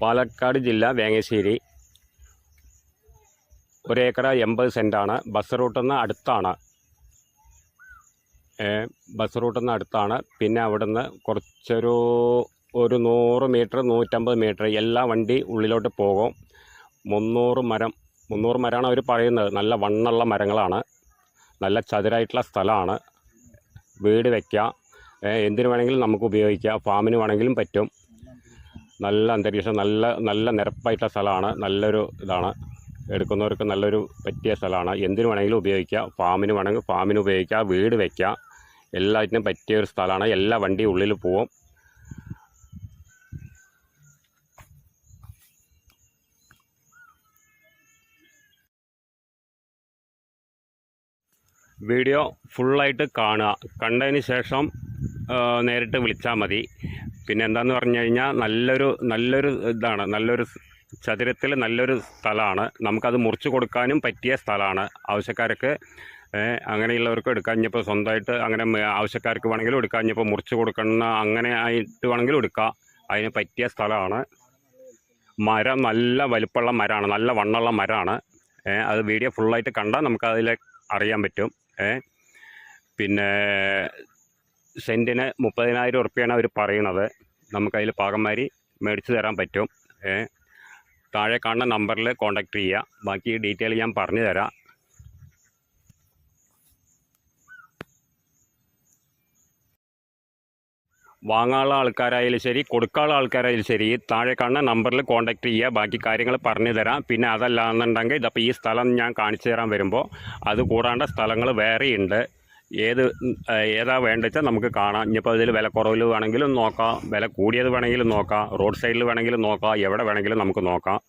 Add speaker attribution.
Speaker 1: പാലക്കാട് ജില്ല വേങ്ങശ്ശേരി. ഒരേക്കറ എൺപത് സെന്റാണ് ബസ് റൂട്ടിൽ നിന്ന് അടുത്താണ് ബസ് റൂട്ടിൽ നിന്ന് അടുത്താണ്. പിന്നെ അവിടുന്ന് കുറച്ചൊരു ഒരു നൂറ് മീറ്റർ നൂറ്റമ്പത് മീറ്റർ എല്ലാ വണ്ടി ഉള്ളിലോട്ട് പോകും. മുന്നൂറ് മരം മുന്നൂറ് മരമാണ് അവർ പറയുന്നത്. നല്ല വണ്ണുള്ള മരങ്ങളാണ്. നല്ല ചതുരായിട്ടുള്ള സ്ഥലമാണ്. വീട് വയ്ക്കാം ഏ, എന്തിനു വേണമെങ്കിലും നമുക്ക് ഉപയോഗിക്കാം. ഫാമിന് വേണമെങ്കിലും പറ്റും. നല്ല അന്തരീക്ഷം നല്ല നല്ല നിരപ്പായിട്ട സ്ഥലമാണ് നല്ലൊരു ഇതാണ്. എടുക്കുന്നവർക്ക് നല്ലൊരു പറ്റിയ സ്ഥലമാണ്. എന്തിനു വേണമെങ്കിലും ഉപയോഗിക്കാം. ഫാമിന് വേണമെങ്കിൽ ഫാമിന് ഉപയോഗിക്കാം. വീട് വയ്ക്കാം എല്ലാറ്റിനും പറ്റിയ ഒരു സ്ഥലമാണ്. എല്ലാ വണ്ടിയും ഉള്ളിൽ പോവും. വീഡിയോ ഫുള്ളായിട്ട് കാണുക. കണ്ടതിന് ശേഷം നേരിട്ട് വിളിച്ചാൽ മതി. പിന്നെ എന്താന്ന് പറഞ്ഞു കഴിഞ്ഞാൽ നല്ലൊരു നല്ലൊരു ഇതാണ്. നല്ലൊരു ചതുരത്തിൽ നല്ലൊരു സ്ഥലമാണ്. നമുക്കത് മുറിച്ച് കൊടുക്കാനും പറ്റിയ സ്ഥലമാണ്. ആവശ്യക്കാർക്ക് അങ്ങനെയുള്ളവർക്ക് എടുക്കാം ഇനിയിപ്പോൾ സ്വന്തമായിട്ട് അങ്ങനെ ആവശ്യക്കാർക്ക് വേണമെങ്കിലും എടുക്കാം. ഇനിയിപ്പോൾ മുറിച്ച് കൊടുക്കുന്ന അങ്ങനെ ആയിട്ട് വേണമെങ്കിലും എടുക്കാം. അതിന് പറ്റിയ സ്ഥലമാണ്. മരം നല്ല വലുപ്പമുള്ള മരമാണ്. നല്ല വണ്ണമുള്ള മരമാണ്. അത് വീഡിയോ ഫുള്ളായിട്ട് കണ്ടാൽ നമുക്കതിൽ അറിയാൻ പറ്റും. പിന്നെ സെന്റിന് മുപ്പതിനായിരം ഉറുപ്പ്യാണ് അവർ പറയണത്. നമുക്കതിൽ പാകന്മാരി മേടിച്ച് തരാൻ പറ്റും. താഴെ കാണുന്ന നമ്പറിൽ കോൺടാക്ട് ചെയ്യുക ബാക്കി ഡീറ്റെയിൽ ഞാൻ പറഞ്ഞു തരാം. വാങ്ങാനുള്ള ആൾക്കാരായാലും ശരി കൊടുക്കാനുള്ള ആൾക്കാരായാലും ശരി താഴെ കാണുന്ന നമ്പറിൽ കോൺടാക്ട് ചെയ്യുക ബാക്കി കാര്യങ്ങൾ പറഞ്ഞു തരാം. പിന്നെ അതല്ല എന്നുണ്ടെങ്കിൽ ഇതപ്പോൾ ഈ സ്ഥലം ഞാൻ കാണിച്ചു തരാൻ വരുമ്പോൾ അത് കൂടാണ്ട് സ്ഥലങ്ങൾ വേറെയുണ്ട്. ഏത് ഏതാ വേണ്ടത് നമുക്ക് കാണാം. ഇനിയിപ്പോൾ ഇതിൽ വില കുറവിൽ വേണമെങ്കിലും നോക്കാം. വില കൂടിയത് വേണമെങ്കിലും നോക്കാം. റോഡ് സൈഡിൽ വേണമെങ്കിലും നോക്കാം. എവിടെ വേണമെങ്കിലും നമുക്ക് നോക്കാം.